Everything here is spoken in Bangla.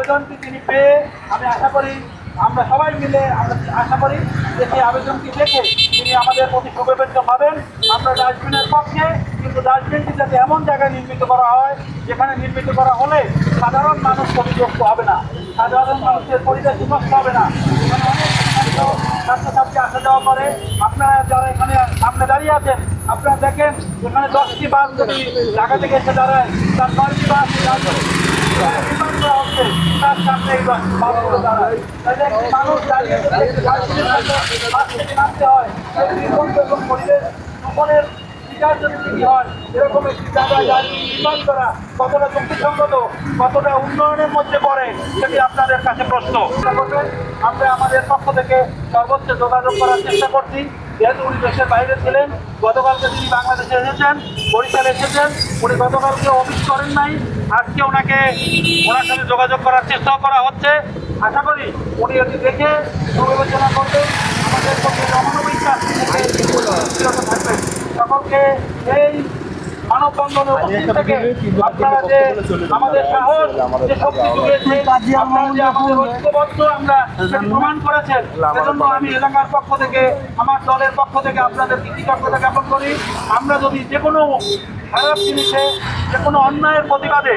আবেদনটি তিনি পেয়ে আমি আশা করি আমরা সবাই মিলে আমরা আশা করি যে সেই আবেদনটি দেখে তিনি আমাদের প্রতি সুবিবেচ্য পাবেন আমরা ডাস্টবিনের পক্ষে, কিন্তু ডাস্টবিনটি যাতে এমন জায়গায় নির্মিত করা হয়, যেখানে নির্মিত করা হলে সাধারণ মানুষ ক্ষতিগ্রস্ত হবে না, সাধারণ মানুষের পরিবেশ বিনষ্ট হবে না। ছাত্রছাত্রী আসা যাওয়া করে। আপনারা যারা এখানে সামনে দাঁড়িয়ে আছেন, আপনারা দেখেন এখানে দশটি বাস যদি ঢাকা থেকে এসে দাঁড়ায়, তার নয়টি বাস? মানুষ এবং শিকার যদি হয় করা কতটা যুক্তিসঙ্গত কতটা উন্নয়নের মধ্যে পড়ে সেটি আপনাদের কাছে প্রশ্ন আমরা আমাদের পক্ষ থেকে সর্বোচ্চ যোগাযোগ করার চেষ্টা করছি। যেহেতু উনি দেশের বাইরে ছিলেন, গতকালকে তিনি বাংলাদেশে এসেছেন, বরিশাল এসেছেন, উনি গতকালকে অফিস করেন নাই, আজকে ওনাকে ওনার সাথে যোগাযোগ করার চেষ্টাও করা হচ্ছে। আশা করি উনি এটি দেখে সুবিবেচনা করবেন। আমাদের পক্ষে অমানবিক সকলকে এই উপস্থিত থেকে আপনারা যে আমাদের সাহস যে শক্তি জুগিয়েছে আপনারা যে আমাদের ঐক্যবদ্ধ আমরা প্রমাণ করেছেন। সেজন্য আমি এলাকার পক্ষ থেকে আমার দলের পক্ষ থেকে আপনাদের কৃতজ্ঞতা জ্ঞাপন করি। আমরা যদি যে কোনো খারাপ জিনিসে যে কোনো অন্যায়ের প্রতিবাদে